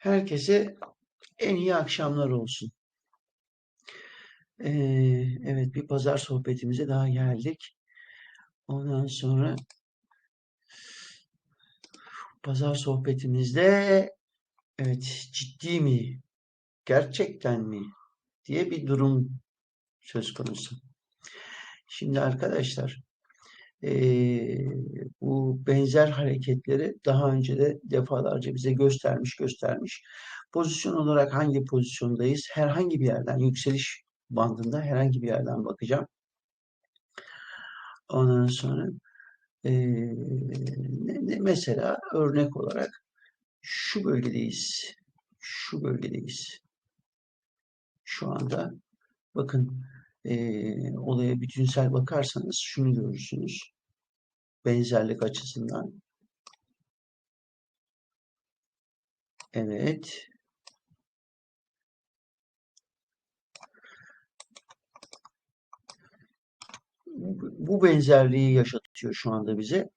Herkese en iyi akşamlar olsun. Ee, evet bir pazar sohbetimize daha geldik. Ondan sonra pazar sohbetimizde evet ciddi mi, gerçekten mi diye bir durum söz konusu. Şimdi arkadaşlar ee, bu benzer hareketleri daha önce de defalarca bize göstermiş göstermiş. Pozisyon olarak hangi pozisyondayız? Herhangi bir yerden yükseliş bandında herhangi bir yerden bakacağım. Ondan sonra e, ne, ne, mesela örnek olarak şu bölgedeyiz. Şu bölgedeyiz. Şu anda bakın e, olaya bütünsel bakarsanız şunu görürsünüz. Benzerlik açısından. Evet. Bu benzerliği yaşatıyor şu anda bize.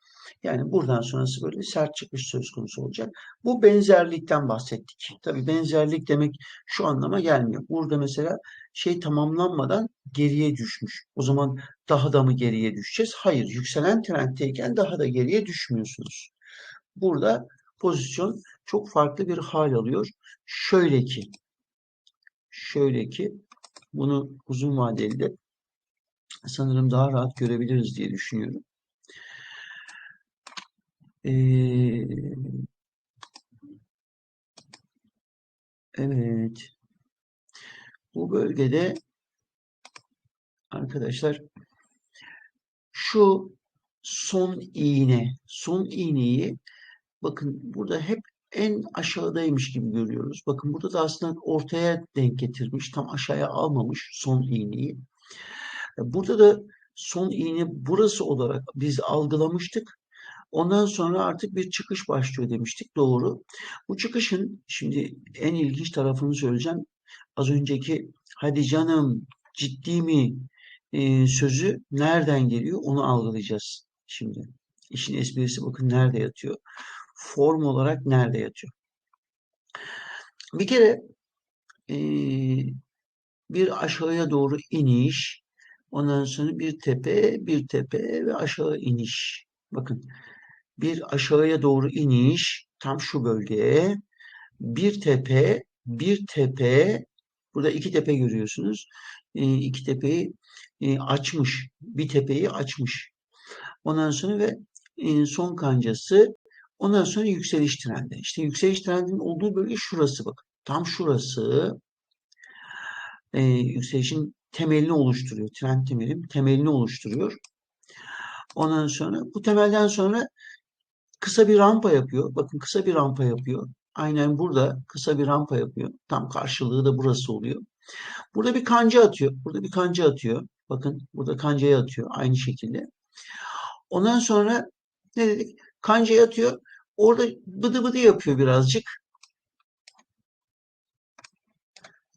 Yani buradan sonrası böyle sert çıkış söz konusu olacak. Bu benzerlikten bahsettik. Tabi benzerlik demek şu anlama gelmiyor. Burada mesela şey tamamlanmadan geriye düşmüş. O zaman daha da mı geriye düşeceğiz? Hayır. Yükselen trenddeyken daha da geriye düşmüyorsunuz. Burada pozisyon çok farklı bir hal alıyor. Şöyle ki şöyle ki bunu uzun vadeli de sanırım daha rahat görebiliriz diye düşünüyorum. Ee, evet. Bu bölgede arkadaşlar şu son iğne, son iğneyi bakın burada hep en aşağıdaymış gibi görüyoruz. Bakın burada da aslında ortaya denk getirmiş. Tam aşağıya almamış son iğneyi. Burada da son iğne burası olarak biz algılamıştık. Ondan sonra artık bir çıkış başlıyor demiştik. Doğru. Bu çıkışın şimdi en ilginç tarafını söyleyeceğim. Az önceki hadi canım ciddi mi e, sözü nereden geliyor onu algılayacağız şimdi. İşin esprisi bakın nerede yatıyor. Form olarak nerede yatıyor. Bir kere e, bir aşağıya doğru iniş, ondan sonra bir tepe, bir tepe ve aşağı iniş. Bakın bir aşağıya doğru iniş tam şu bölgeye bir tepe bir tepe burada iki tepe görüyorsunuz. E, iki tepeyi e, açmış bir tepeyi açmış. Ondan sonra ve e, son kancası ondan sonra yükseliş trendi. İşte yükseliş trendinin olduğu bölge şurası bak tam şurası. E, yükselişin temelini oluşturuyor trend temelin temelini oluşturuyor ondan sonra bu temelden sonra Kısa bir rampa yapıyor. Bakın kısa bir rampa yapıyor. Aynen burada kısa bir rampa yapıyor. Tam karşılığı da burası oluyor. Burada bir kanca atıyor. Burada bir kanca atıyor. Bakın burada kancayı atıyor aynı şekilde. Ondan sonra ne dedik? Kancayı atıyor. Orada bıdı bıdı yapıyor birazcık.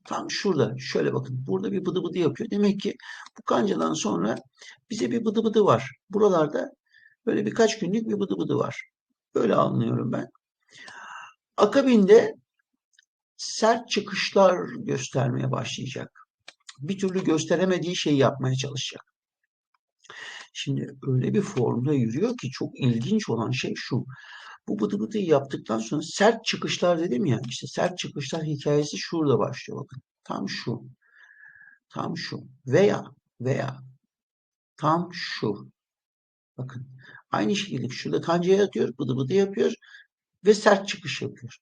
Tam şurada şöyle bakın burada bir bıdı bıdı yapıyor. Demek ki bu kancadan sonra bize bir bıdı bıdı var. Buralarda böyle birkaç günlük bir bıdı bıdı var. Böyle anlıyorum ben. Akabinde sert çıkışlar göstermeye başlayacak. Bir türlü gösteremediği şeyi yapmaya çalışacak. Şimdi öyle bir formda yürüyor ki çok ilginç olan şey şu. Bu bıdı bıdıyı yaptıktan sonra sert çıkışlar dedim ya işte sert çıkışlar hikayesi şurada başlıyor bakın. Tam şu. Tam şu. Veya veya tam şu. Bakın aynı şekilde şurada kancaya atıyor, bıdı bıdı yapıyor ve sert çıkış yapıyor.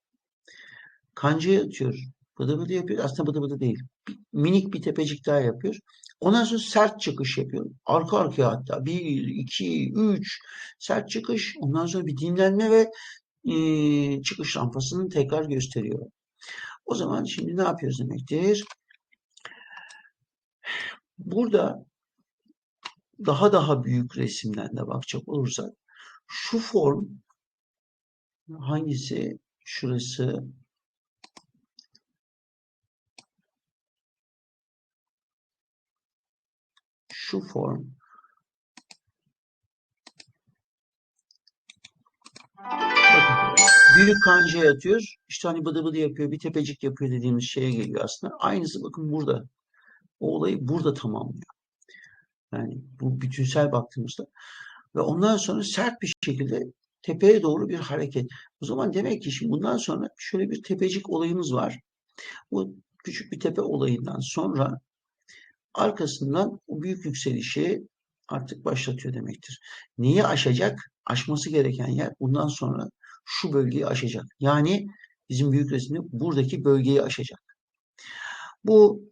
Kancaya atıyor, bıdı bıdı yapıyor. Aslında bıdı bıdı değil. Minik bir tepecik daha yapıyor. Ondan sonra sert çıkış yapıyor. Arka arkaya hatta. Bir, iki, üç sert çıkış. Ondan sonra bir dinlenme ve e, çıkış rampasını tekrar gösteriyor. O zaman şimdi ne yapıyoruz demektir? Burada daha daha büyük resimden de bakacak olursak şu form hangisi şurası şu form bakın büyük kancaya. İşte hani bıdı bıdı yapıyor, bir tepecik yapıyor dediğimiz şeye geliyor aslında. Aynısı bakın burada. O olayı burada tamamlıyor. Yani bu bütünsel baktığımızda. Ve ondan sonra sert bir şekilde tepeye doğru bir hareket. O zaman demek ki şimdi bundan sonra şöyle bir tepecik olayımız var. Bu küçük bir tepe olayından sonra arkasından o büyük yükselişi artık başlatıyor demektir. Neyi aşacak? Aşması gereken yer bundan sonra şu bölgeyi aşacak. Yani bizim büyük resimde buradaki bölgeyi aşacak. Bu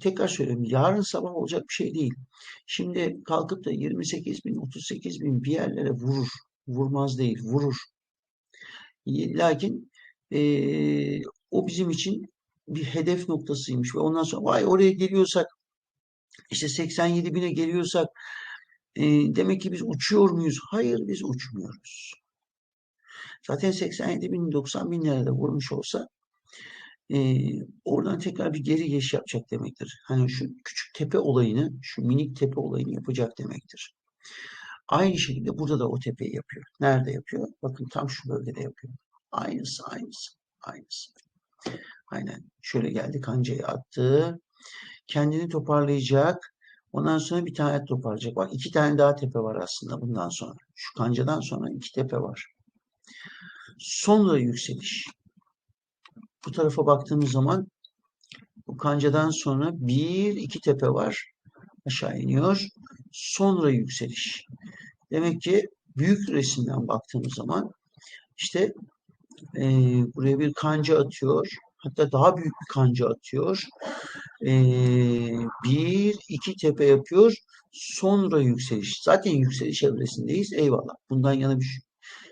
tekrar söylüyorum yarın sabah olacak bir şey değil. Şimdi kalkıp da 28 bin 38 bin bir yerlere vurur. Vurmaz değil vurur. Lakin eee, o bizim için bir hedef noktasıymış ve ondan sonra vay oraya geliyorsak işte 87 bine geliyorsak e, demek ki biz uçuyor muyuz? Hayır biz uçmuyoruz. Zaten 87 bin 90 binlere de vurmuş olsa e, oradan tekrar bir geri geçiş yapacak demektir. Hani şu küçük tepe olayını, şu minik tepe olayını yapacak demektir. Aynı şekilde burada da o tepeyi yapıyor. Nerede yapıyor? Bakın tam şu bölgede yapıyor. Aynısı, aynısı, aynısı. Aynen. Şöyle geldi kancayı attı. Kendini toparlayacak. Ondan sonra bir tane toparlayacak. Bak iki tane daha tepe var aslında bundan sonra. Şu kancadan sonra iki tepe var. Sonra yükseliş. Bu tarafa baktığımız zaman bu kancadan sonra bir iki tepe var. Aşağı iniyor. Sonra yükseliş. Demek ki büyük resimden baktığımız zaman işte e, buraya bir kanca atıyor. Hatta daha büyük bir kanca atıyor. E, bir, iki tepe yapıyor. Sonra yükseliş. Zaten yükseliş evresindeyiz. Eyvallah. Bundan yana bir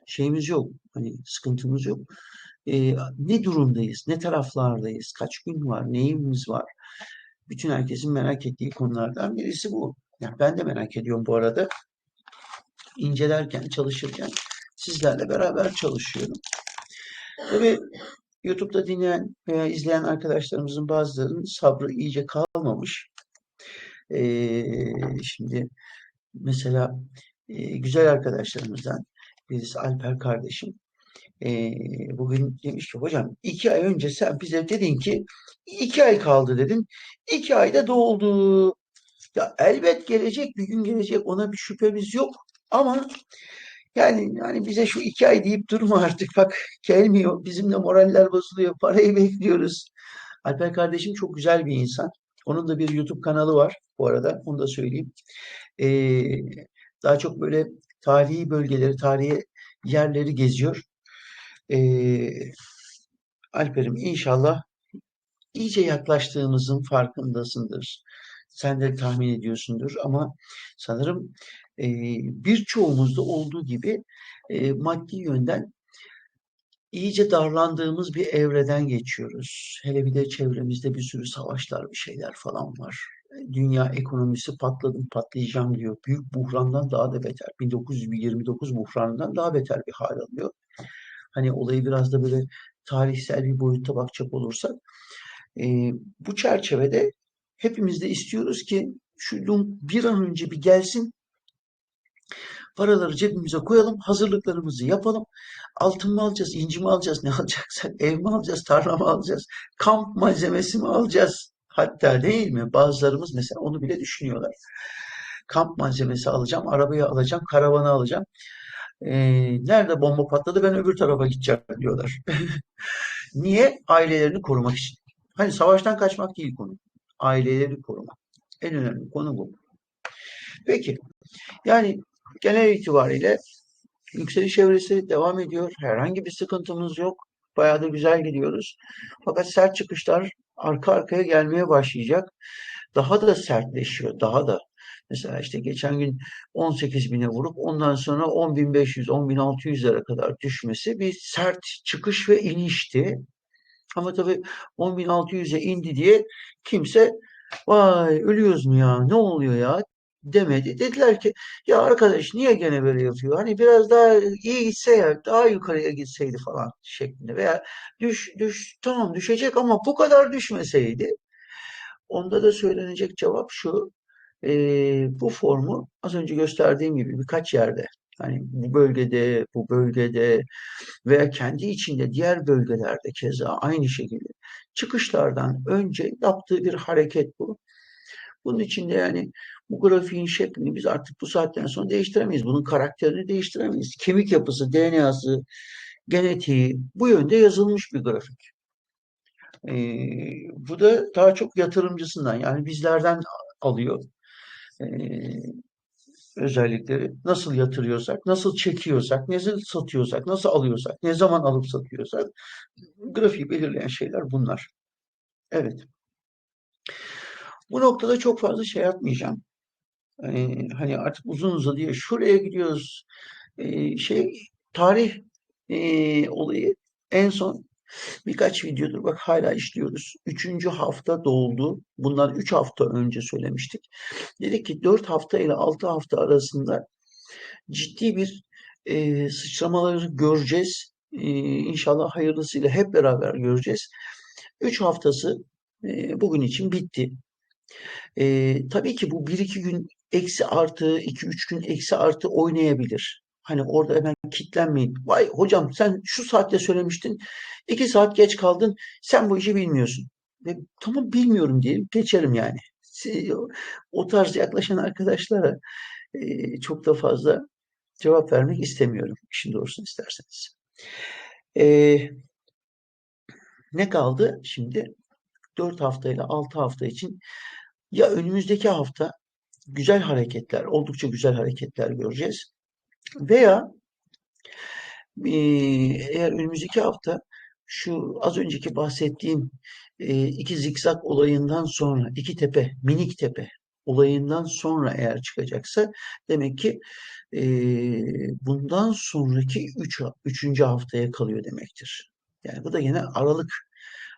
şeyimiz yok. Hani sıkıntımız yok. E, ne durumdayız? Ne taraflardayız? Kaç gün var? Neyimiz var? Bütün herkesin merak ettiği konulardan birisi bu. Yani ben de merak ediyorum bu arada. İncelerken, çalışırken sizlerle beraber çalışıyorum. Tabii YouTube'da dinleyen veya izleyen arkadaşlarımızın bazılarının sabrı iyice kalmamış. Ee, şimdi mesela e, güzel arkadaşlarımızdan birisi Alper kardeşim e, bugün demiş ki hocam iki ay önce sen bize dedin ki iki ay kaldı dedin. İki ayda doldu. Ya elbet gelecek bir gün gelecek ona bir şüphemiz yok ama yani yani bize şu iki ay deyip durma artık bak gelmiyor. Bizim de moraller bozuluyor. Parayı bekliyoruz. Alper kardeşim çok güzel bir insan. Onun da bir YouTube kanalı var bu arada. Onu da söyleyeyim. Ee, daha çok böyle tarihi bölgeleri, tarihi yerleri geziyor. Ee, Alper'im inşallah iyice yaklaştığımızın farkındasındır. Sen de tahmin ediyorsundur ama sanırım e, birçoğumuzda olduğu gibi e, maddi yönden iyice darlandığımız bir evreden geçiyoruz. Hele bir de çevremizde bir sürü savaşlar, bir şeyler falan var. Dünya ekonomisi patladım patlayacağım diyor. Büyük buhrandan daha da beter. 1929 buhranından daha beter bir hal alıyor. Hani olayı biraz da böyle tarihsel bir boyutta bakacak olursak. E, bu çerçevede hepimiz de istiyoruz ki şu durum bir an önce bir gelsin. Paraları cebimize koyalım, hazırlıklarımızı yapalım. Altın mı alacağız, inci mi alacağız, ne alacaksak, ev mi alacağız, tarla mı alacağız, kamp malzemesi mi alacağız? Hatta değil mi? Bazılarımız mesela onu bile düşünüyorlar. Kamp malzemesi alacağım, arabayı alacağım, karavanı alacağım. Ee, nerede bomba patladı ben öbür tarafa gideceğim diyorlar. Niye? Ailelerini korumak için. Hani savaştan kaçmak değil konu. Aileleri korumak. En önemli konu bu. Peki. Yani genel itibariyle yükseliş evresi devam ediyor. Herhangi bir sıkıntımız yok. Bayağı da güzel gidiyoruz. Fakat sert çıkışlar arka arkaya gelmeye başlayacak. Daha da sertleşiyor. Daha da. Mesela işte geçen gün 18 bine vurup ondan sonra 10.500, 10.600'lere kadar düşmesi bir sert çıkış ve inişti. Ama tabii 10.600'e indi diye kimse vay ölüyoruz mu ya ne oluyor ya demedi. Dediler ki ya arkadaş niye gene böyle yapıyor? Hani biraz daha iyi gitse ya daha yukarıya gitseydi falan şeklinde veya düş düş tamam düşecek ama bu kadar düşmeseydi. Onda da söylenecek cevap şu. E, bu formu az önce gösterdiğim gibi birkaç yerde Yani bu bölgede, bu bölgede veya kendi içinde diğer bölgelerde keza aynı şekilde çıkışlardan önce yaptığı bir hareket bu. Bunun içinde yani bu grafiğin şeklini biz artık bu saatten sonra değiştiremeyiz. Bunun karakterini değiştiremeyiz. Kemik yapısı, DNA'sı, genetiği bu yönde yazılmış bir grafik. Ee, bu da daha çok yatırımcısından yani bizlerden alıyor. Ee, özellikleri nasıl yatırıyorsak, nasıl çekiyorsak, nasıl satıyorsak, nasıl alıyorsak, ne zaman alıp satıyorsak grafiği belirleyen şeyler bunlar. Evet. Bu noktada çok fazla şey yapmayacağım. Ee, hani artık uzun uzadıya şuraya gidiyoruz. Ee, şey tarih e, olayı en son birkaç videodur bak hala işliyoruz. Üçüncü hafta doldu. Bundan üç hafta önce söylemiştik. Dedik ki dört hafta ile altı hafta arasında ciddi bir e, sıçramaları göreceğiz. E, inşallah hayırlısıyla hep beraber göreceğiz. Üç haftası e, bugün için bitti. E, tabii ki bu bir iki gün eksi artı, iki üç gün eksi artı oynayabilir. Hani orada hemen kitlenmeyin. Vay hocam sen şu saatte söylemiştin. iki saat geç kaldın. Sen bu işi bilmiyorsun. Ve tamam bilmiyorum diyelim. Geçerim yani. O tarz yaklaşan arkadaşlara e, çok da fazla cevap vermek istemiyorum. İşin doğrusunu isterseniz. E, ne kaldı şimdi? 4 hafta ile 6 hafta için ya önümüzdeki hafta güzel hareketler, oldukça güzel hareketler göreceğiz. Veya e, eğer önümüzdeki hafta şu az önceki bahsettiğim e, iki zikzak olayından sonra, iki tepe, minik tepe olayından sonra eğer çıkacaksa demek ki e, bundan sonraki üç, üçüncü haftaya kalıyor demektir. Yani bu da yine Aralık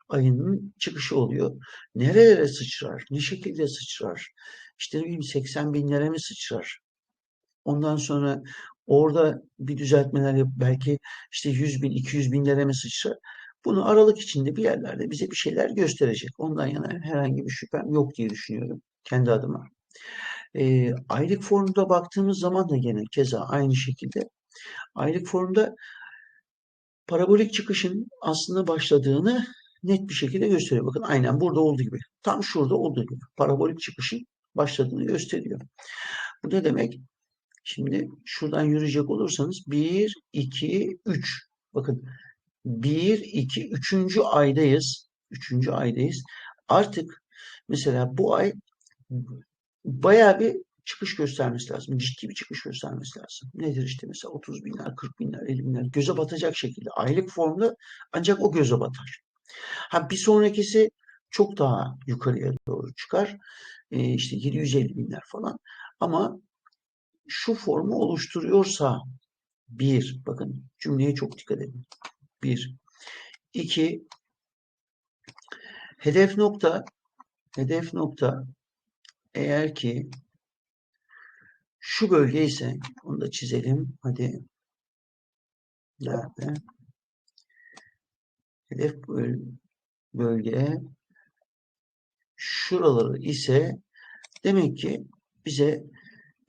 ayının çıkışı oluyor. Nerelere sıçrar? Ne şekilde sıçrar? İşte ne bileyim 80 binlere mi sıçrar? Ondan sonra orada bir düzeltmeler yap belki işte 100 bin, 200 binlere mi sıçrar? Bunu aralık içinde bir yerlerde bize bir şeyler gösterecek. Ondan yana herhangi bir şüphem yok diye düşünüyorum kendi adıma. E, aylık formda baktığımız zaman da gene keza aynı şekilde aylık formda parabolik çıkışın aslında başladığını net bir şekilde gösteriyor. Bakın aynen burada olduğu gibi. Tam şurada olduğu gibi. Parabolik çıkışın başladığını gösteriyor. Bu ne demek? Şimdi şuradan yürüyecek olursanız 1, 2, 3. Bakın 1, 2, 3. aydayız. 3. aydayız. Artık mesela bu ay bayağı bir çıkış göstermesi lazım. Ciddi bir çıkış göstermesi lazım. Nedir işte mesela 30 binler, 40 binler, 50 binler göze batacak şekilde. Aylık formda ancak o göze batar. Ha bir sonrakisi çok daha yukarıya doğru çıkar. Ee, işte 750 binler falan. Ama şu formu oluşturuyorsa bir, bakın cümleye çok dikkat edin. Bir. iki hedef nokta hedef nokta eğer ki şu bölge ise onu da çizelim. Hadi. Nerede? Hedef bölge şuraları ise demek ki bize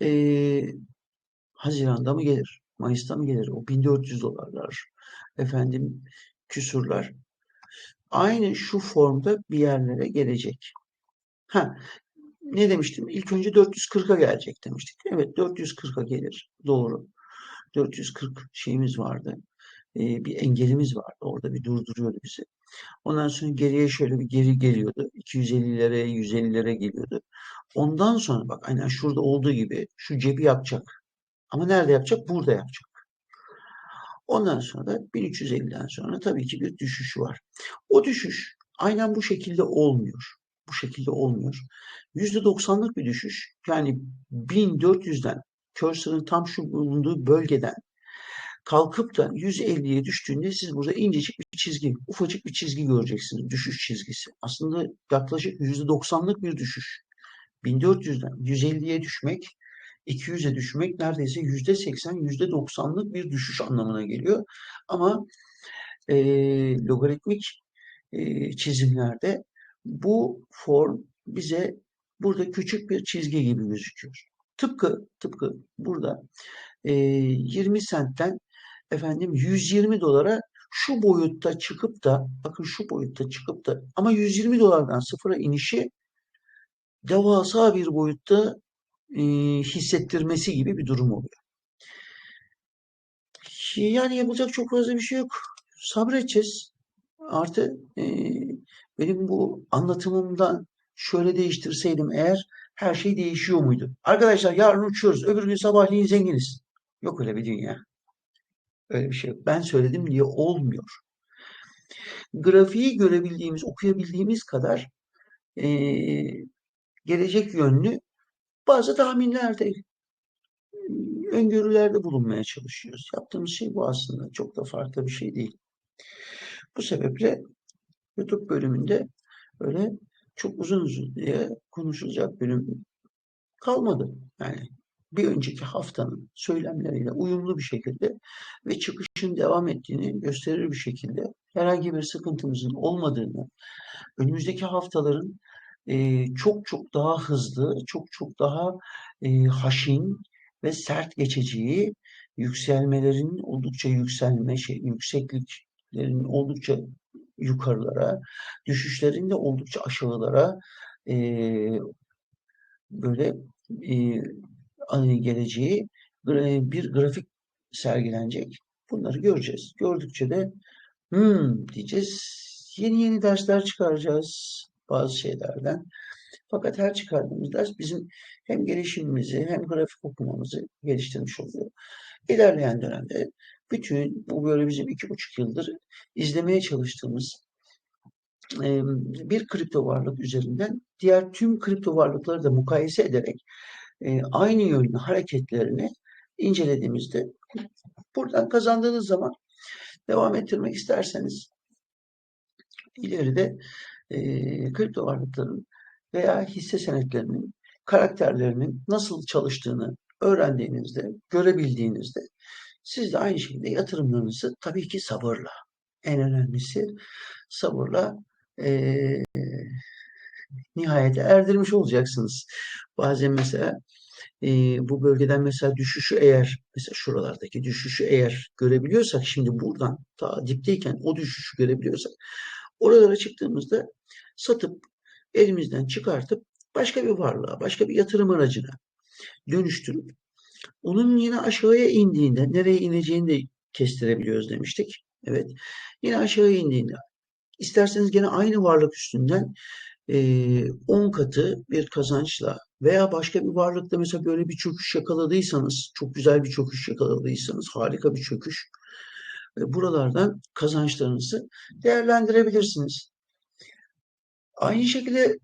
e, Haziran'da mı gelir? Mayıs'ta mı gelir? O 1400 dolarlar. Efendim küsurlar. Aynı şu formda bir yerlere gelecek. Ha, ne demiştim? İlk önce 440'a gelecek demiştik. Evet 440'a gelir. Doğru. 440 şeyimiz vardı. Ee, bir engelimiz vardı. Orada bir durduruyordu bizi. Ondan sonra geriye şöyle bir geri geliyordu. 250'lere, 150'lere geliyordu. Ondan sonra bak aynen şurada olduğu gibi şu cebi yapacak. Ama nerede yapacak? Burada yapacak. Ondan sonra da 1350'den sonra tabii ki bir düşüş var. O düşüş aynen bu şekilde olmuyor. Bu şekilde olmuyor. %90'lık bir düşüş. Yani 1400'den cursor'ın tam şu bulunduğu bölgeden kalkıp da 150'ye düştüğünde siz burada incecik bir çizgi, ufacık bir çizgi göreceksiniz. Düşüş çizgisi. Aslında yaklaşık %90'lık bir düşüş. 1400'den 150'ye düşmek, 200'e düşmek neredeyse %80, %90'lık bir düşüş anlamına geliyor. Ama e, logaritmik e, çizimlerde bu form bize burada küçük bir çizgi gibi gözüküyor. Tıpkı tıpkı burada e, 20 sentten efendim 120 dolara şu boyutta çıkıp da bakın şu boyutta çıkıp da ama 120 dolardan sıfıra inişi devasa bir boyutta e, hissettirmesi gibi bir durum oluyor. Yani yapılacak çok fazla bir şey yok. Sabredeceğiz. Artı e, benim bu anlatımımdan şöyle değiştirseydim eğer her şey değişiyor muydu? Arkadaşlar yarın uçuyoruz. Öbür gün sabahleyin zenginiz. Yok öyle bir dünya. Öyle bir şey yok. Ben söyledim diye olmuyor. Grafiği görebildiğimiz, okuyabildiğimiz kadar e, gelecek yönlü bazı tahminlerde, öngörülerde bulunmaya çalışıyoruz. Yaptığımız şey bu aslında. Çok da farklı bir şey değil. Bu sebeple YouTube bölümünde böyle çok uzun uzun diye konuşulacak bölüm kalmadı. Yani bir önceki haftanın söylemleriyle uyumlu bir şekilde ve çıkışın devam ettiğini gösterir bir şekilde herhangi bir sıkıntımızın olmadığını, önümüzdeki haftaların e, çok çok daha hızlı, çok çok daha e, haşin ve sert geçeceği, yükselmelerin oldukça yükselme, şey, yüksekliklerin oldukça yukarılara, düşüşlerin de oldukça aşağılara e, böyle e, geleceği bir grafik sergilenecek. Bunları göreceğiz. Gördükçe de hmm diyeceğiz. Yeni yeni dersler çıkaracağız bazı şeylerden. Fakat her çıkardığımız ders bizim hem gelişimimizi hem grafik okumamızı geliştirmiş oluyor. İlerleyen dönemde bütün bu böyle bizim iki buçuk yıldır izlemeye çalıştığımız bir kripto varlık üzerinden diğer tüm kripto varlıkları da mukayese ederek aynı yönlü hareketlerini incelediğimizde buradan kazandığınız zaman devam ettirmek isterseniz ileride e, kripto varlıkların veya hisse senetlerinin karakterlerinin nasıl çalıştığını öğrendiğinizde, görebildiğinizde siz de aynı şekilde yatırımlarınızı tabii ki sabırla, en önemlisi sabırla e, nihayete erdirmiş olacaksınız. Bazen mesela e, bu bölgeden mesela düşüşü eğer mesela şuralardaki düşüşü eğer görebiliyorsak şimdi buradan ta dipteyken o düşüşü görebiliyorsak oralara çıktığımızda satıp elimizden çıkartıp başka bir varlığa, başka bir yatırım aracına dönüştürüp onun yine aşağıya indiğinde nereye ineceğini de kestirebiliyoruz demiştik. Evet. Yine aşağıya indiğinde isterseniz gene aynı varlık üstünden 10 katı bir kazançla veya başka bir varlıkta mesela böyle bir çöküş yakaladıysanız, çok güzel bir çöküş yakaladıysanız, harika bir çöküş, buralardan kazançlarınızı değerlendirebilirsiniz. Aynı şekilde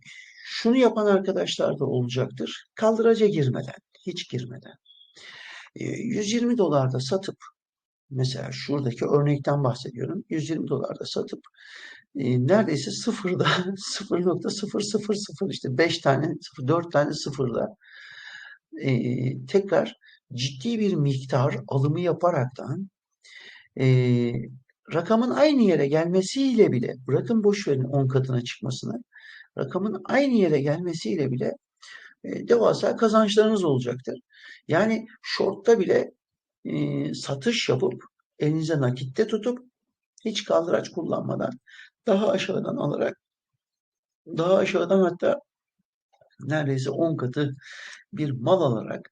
şunu yapan arkadaşlar da olacaktır. Kaldıraca girmeden, hiç girmeden. 120 dolarda satıp mesela şuradaki örnekten bahsediyorum. 120 dolarda satıp e, neredeyse sıfırda 0.000 işte 5 tane 4 tane sıfırla e, tekrar ciddi bir miktar alımı yaparaktan e, rakamın aynı yere gelmesiyle bile bırakın boş verin 10 katına çıkmasını rakamın aynı yere gelmesiyle bile e, devasa kazançlarınız olacaktır. Yani short'ta bile e, satış yapıp elinize nakitte tutup hiç kaldıraç kullanmadan daha aşağıdan alarak daha aşağıdan hatta neredeyse 10 katı bir mal alarak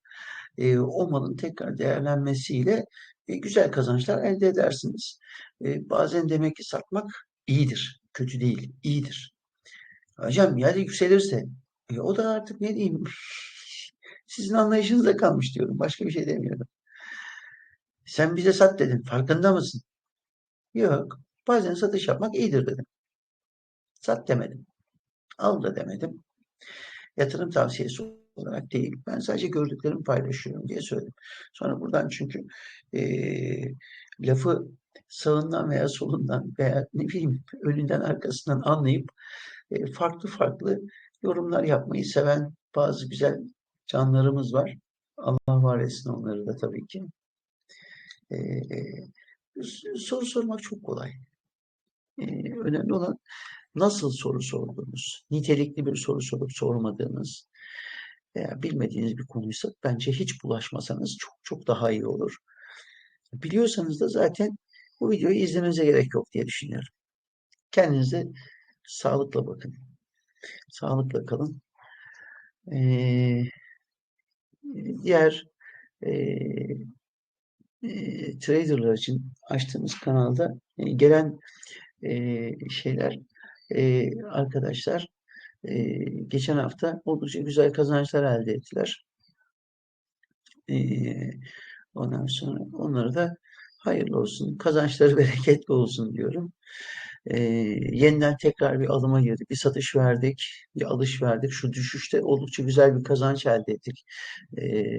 e, o malın tekrar değerlenmesiyle e, güzel kazançlar elde edersiniz. E, bazen demek ki satmak iyidir. Kötü değil, iyidir. Hocam ya da yükselirse e, o da artık ne diyeyim sizin anlayışınıza kalmış diyorum. Başka bir şey demiyorum. Sen bize sat dedin. Farkında mısın? Yok. Bazen satış yapmak iyidir dedim. Sat demedim. Al da demedim. Yatırım tavsiyesi olarak değil. Ben sadece gördüklerimi paylaşıyorum diye söyledim. Sonra buradan çünkü e, lafı sağından veya solundan veya ne bileyim önünden arkasından anlayıp e, farklı farklı yorumlar yapmayı seven bazı güzel canlarımız var. Allah var etsin onları da tabii ki. E, e, soru sormak çok kolay. Önemli olan nasıl soru sorduğunuz, nitelikli bir soru sorup sormadığınız, veya bilmediğiniz bir konuysa bence hiç bulaşmasanız çok çok daha iyi olur. Biliyorsanız da zaten bu videoyu izlemenize gerek yok diye düşünüyorum. Kendinize sağlıkla bakın. Sağlıkla kalın. Ee, diğer e, e, traderlar için açtığımız kanalda e, gelen e, şeyler e, arkadaşlar e, geçen hafta oldukça güzel kazançlar elde ettiler. E, ondan sonra onlara da hayırlı olsun, kazançları bereketli olsun diyorum. E, yeniden tekrar bir alıma girdik, bir satış verdik, bir alış verdik. Şu düşüşte oldukça güzel bir kazanç elde ettik. E,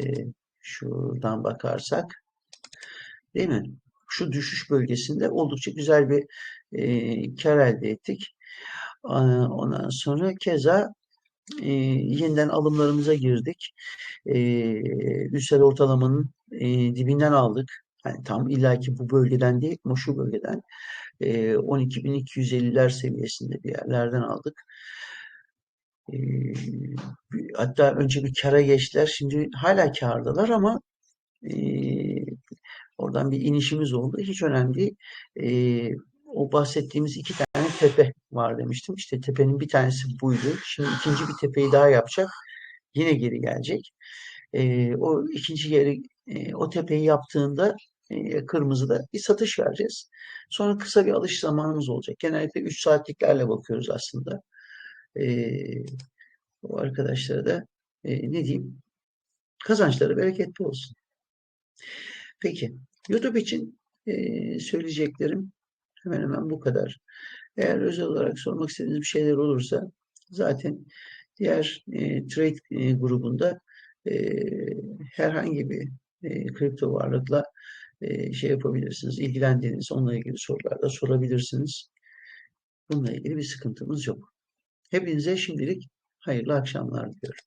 şuradan bakarsak, değil mi? Şu düşüş bölgesinde oldukça güzel bir e, kar elde ettik. Ondan sonra keza e, yeniden alımlarımıza girdik. E, üstel ortalamanın e, dibinden aldık. Yani tam illaki bu bölgeden değil ama şu bölgeden e, 12.250'ler seviyesinde bir yerlerden aldık. E, hatta önce bir kara geçtiler. Şimdi hala kardalar ama e, oradan bir inişimiz oldu. Hiç önemli değil. E, o bahsettiğimiz iki tane tepe var demiştim. İşte tepenin bir tanesi buydu. Şimdi ikinci bir tepeyi daha yapacak. Yine geri gelecek. E, o ikinci yeri e, o tepeyi yaptığında e, kırmızıda bir satış vereceğiz. Sonra kısa bir alış zamanımız olacak. Genellikle 3 saatliklerle bakıyoruz aslında. E, o arkadaşlara da e, ne diyeyim kazançları bereketli olsun. Peki YouTube için e, söyleyeceklerim hemen hemen bu kadar. Eğer özel olarak sormak istediğiniz bir şeyler olursa zaten diğer e, trade e, grubunda e, herhangi bir e, kripto varlıkla e, şey yapabilirsiniz. İlgilendiğiniz onunla ilgili sorular da sorabilirsiniz. Bununla ilgili bir sıkıntımız yok. Hepinize şimdilik hayırlı akşamlar diliyorum.